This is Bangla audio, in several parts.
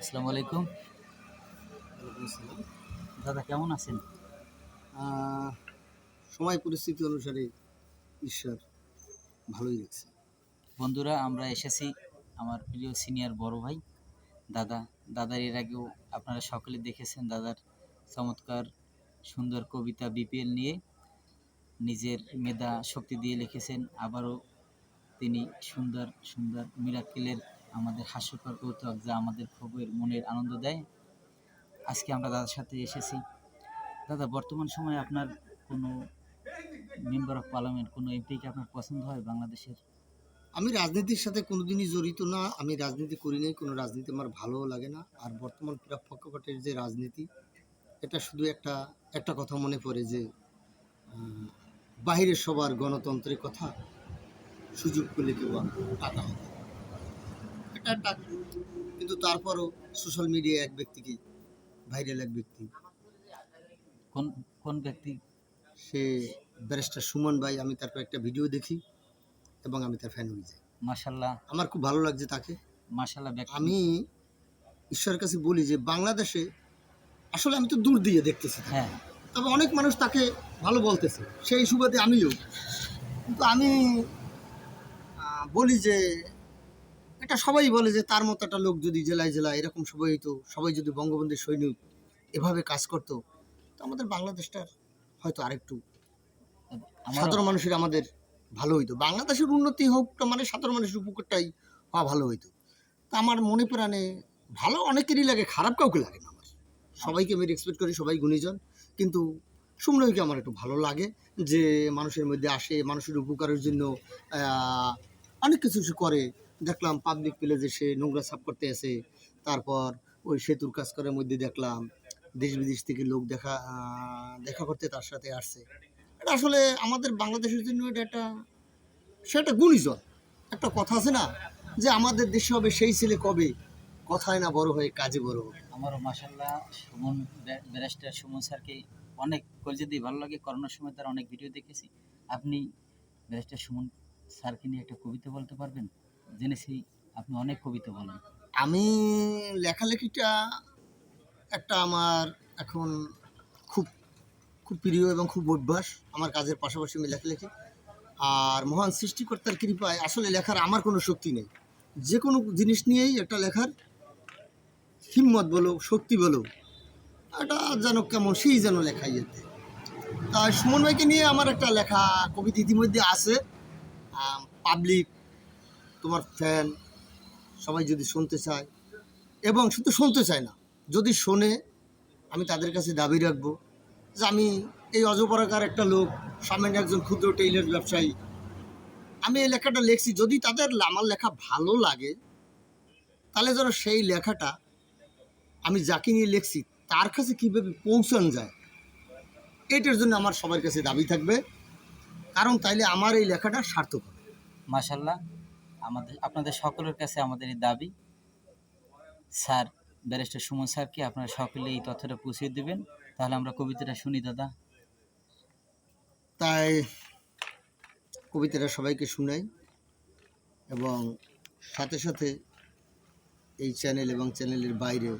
আসসালামু আলাইকুম। দাদা কেমন আছেন? সময় পরিস্থিতি অনুসারে ঈশ্বর ভালোই রাখছে বন্ধুরা আমরা এসেছি আমার প্রিয় সিনিয়র বড় ভাই দাদা। দাদার এর আগেও আপনারা সকলে দেখেছেন দাদার চমৎকার সুন্দর কবিতা বিপিএল নিয়ে নিজের মেধা শক্তি দিয়ে লিখেছেন। আবারও তিনি সুন্দর সুন্দর মিরাক্কেলের আমাদের হাস্যকর কৌতুক যা আমাদের খুবই মনের আনন্দ দেয়। আজকে আমরা দাদার সাথে এসেছি। দাদা, বর্তমান সময়ে আপনার কোনো মেম্বার অফ পার্লামেন্ট কোনো এমপিকে আপনার পছন্দ হয় বাংলাদেশের? আমি রাজনীতির সাথে কোনোদিনই জড়িত না। আমি রাজনীতি করি নাই, কোনো রাজনীতি আমার ভালোও লাগে না। আর বর্তমান প্রেক্ষাপটের যে রাজনীতি, এটা শুধু একটা একটা কথা মনে পড়ে যে বাহিরের সবার গণতন্ত্রের কথা সুযোগ পেলে কেউ টাকা হবে এটা একটা কিন্তু তারপরও সোশ্যাল মিডিয়ায় এক ব্যক্তিকে ভাইরাল এক ব্যক্তি। কোন কোন ব্যক্তি? সে ব্যারিস্টার সুমন ভাই আমি তার একটা ভিডিও দেখি এবং আমি তার ফ্যান হয়ে যাই। মাশাল্লাহ আমার খুব ভালো লাগছে তাকে। ব্যক্তি। আমি ঈশ্বরের কাছে বলি যে বাংলাদেশে আসলে আমি তো দূর দিয়ে দেখতেছি হ্যাঁ। তবে অনেক মানুষ তাকে ভালো বলতেছে। সেই সুবাদে আমিও। কিন্তু আমি বলি যে এটা সবাই বলে যে তার মতো একটা লোক যদি জেলায় জেলায় এরকম সবাই হইতো সবাই যদি বঙ্গবন্ধুর সৈনিক এভাবে কাজ করতো তো আমাদের বাংলাদেশটার হয়তো আরেকটু সাধারণ মানুষের আমাদের ভালো হইতো। বাংলাদেশের উন্নতি হোক তো মানে সাধারণ মানুষের উপকারটাই হওয়া ভালো হইতো। তা আমার মনে প্রাণে ভালো অনেকেরই লাগে খারাপ কাউকে লাগে না আমার। সবাইকে আমি রেসপেক্ট করি সবাই গুণীজন। কিন্তু সুমনকে আমার একটু ভালো লাগে যে মানুষের মধ্যে আসে মানুষের উপকারের জন্য অনেক কিছু সে করে। দেখলাম পাবলিক প্লেসে সে নোংরা সাফ করতে আসে। তারপর ওই সেতুর কাজ করার মধ্যে দেখলাম দেশ বিদেশ থেকে লোক দেখা দেখা করতে তার সাথে আসছে। এটা আসলে আমাদের বাংলাদেশের জন্য এটা একটা সেটা গুণীজন। একটা কথা আছে না যে আমাদের দেশে হবে সেই ছেলে কবে? কথায় না বড় হয়ে কাজে বড় হবে। আমারও মাশাল্লাহ সুমন ব্য- ব্যারিস্টার সুমন স্যারকে অনেক কলজে দিয়ে ভালো লাগে। করোনার সময় তার অনেক ভিডিও দেখেছি। আপনি ব্যারিস্টার সুমন স্যারকে নিয়ে একটা কবিতা বলতে পারবেন? জেনেছি আপনি অনেক কবিতা বলেন। আমি লেখালেখিটা একটা আমার এখন খুব খুব প্রিয় এবং খুব অভ্যাস। আমার কাজের পাশাপাশি আমি লেখালেখি। আর মহান সৃষ্টিকর্তার কৃপায় আসলে লেখার আমার কোনো শক্তি নেই। যে কোনো জিনিস নিয়েই একটা লেখার হিম্মত বলো, শক্তি বলো, এটা যেন কেমন, সেই যেন লেখাই যেতে তাই সুমন ভাইকে নিয়ে আমার একটা লেখা কবিতা ইতিমধ্যে আছে। পাবলিক তোমার ফ্যান সবাই যদি শুনতে চায়। এবং শুধু শুনতে চায় না, যদি শোনে, আমি তাদের কাছে দাবি রাখব যে আমি এই অজপরাকার একটা লোক সামান্য একজন ক্ষুদ্র টেইলার ব্যবসায়ী। আমি এই লেখাটা লিখছি, যদি তাদের আমার লেখা ভালো লাগে, তাহলে যেন সেই লেখাটা আমি যাকে নিয়ে লিখছি, তার কাছে কীভাবে পৌঁছানো যায়? এটার জন্য আমার সবার কাছে দাবি থাকবে। কারণ তাইলে আমার এই লেখাটা সার্থক হবে। মাশাল্লাহ আমাদের আপনাদের সকলের কাছে আমাদের এই দাবি। স্যার ব্যারিস্টার সুমন স্যারকে আপনারা সকলে এই তথ্যটা পৌঁছে দেবেন? তাহলে আমরা কবিতাটা শুনি দাদা। তাই কবিতাটা সবাইকে শুনাই এবং সাথে সাথে এই চ্যানেল এবং চ্যানেলের বাইরে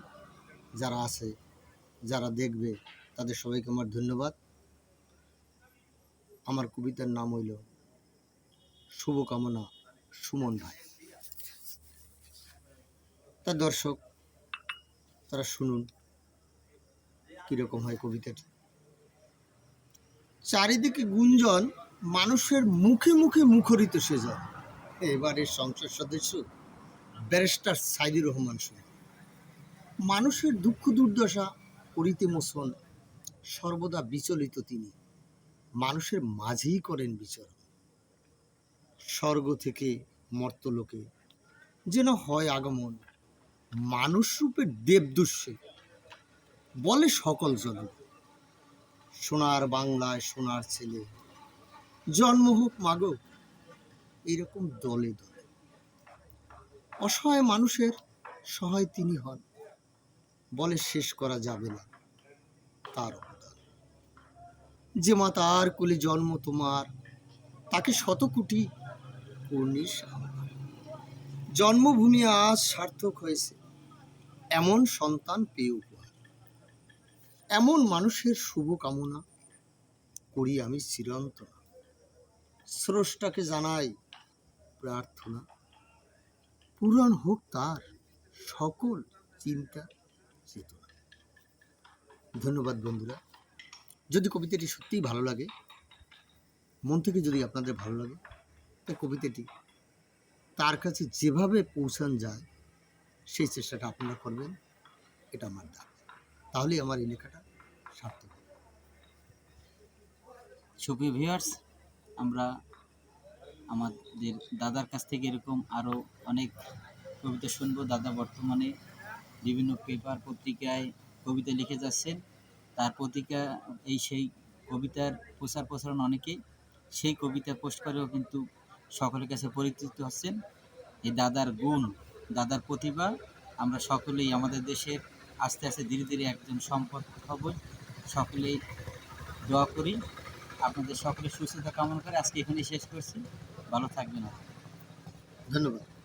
যারা আছে যারা দেখবে তাদের সবাইকে আমার ধন্যবাদ। আমার কবিতার নাম হইল শুভকামনা, সুমন ভাই। তার দর্শক, তারা শুনুন কীরকম হয় কবিতাটি। চারিদিকে গুঞ্জন, মানুষের মুখে মুখে মুখরিত সে যায় এবারের সংসদ সদস্য ব্যারিস্টার সাইদুর রহমান শুনে মানুষের দুঃখ দুর্দশা করিতে মোছন সর্বদা বিচলিত তিনি। মানুষের মাঝেই করেন বিচরণ স্বর্গ থেকে মর্তলোকে যেন হয় আগমন, মানুষ রূপে দেবদুষ্যে বলে সকল জনক সোনার বাংলায় সোনার ছেলে, জন্ম হোক মাগো, এরকম দলে দলে। অসহায় মানুষের সহায় তিনি হন, বলে শেষ করা যাবে না তার অবদান যে মা তার কোলে জন্ম তোমার, তাকে শত কোটি জন্মভূমি আজ সার্থক হয়েছে, এমন সন্তান পেয়ে উপহার এমন মানুষের শুভ কামনা করি আমি চিরন্তনা। স্রষ্টাকে জানাই প্রার্থনা। পূরণ হোক তার সকল চিন্তা চেতনা ধন্যবাদ বন্ধুরা। যদি কবিতাটি সত্যিই ভালো লাগে, মন থেকে যদি আপনাদের ভালো লাগে, তো কবিতাটি তার কাছে যেভাবে পৌঁছান যায়, সেই চেষ্টাটা আপনারা করবেন, এটা আমার দাবি। তাহলেই আমার এই লেখাটা সার্থক। সুপ্রিয় ভিউয়ার্স আমরা আমাদের দাদার কাছ থেকে এরকম আরও অনেক কবিতা শুনব। দাদা বর্তমানে বিভিন্ন পেপার পত্রিকায় কবিতা লিখে যাচ্ছেন। তার পত্রিকা এই সেই কবিতার প্রচার প্রসারণ অনেকেই, সেই কবিতা পোস্ট করেও কিন্তু সকলের কাছে পরিচিত হচ্ছেন। এই দাদার গুণ, দাদার প্রতিভা, আমরা সকলেই আমাদের দেশের আস্তে আস্তে ধীরে ধীরে একজন সম্পদ হব। সকলেই দোয়া করি। আপনাদের সকলের সুস্থতা কামনা করে আজকে এখানে শেষ করছি। ভালো থাকবেন। ধন্যবাদ।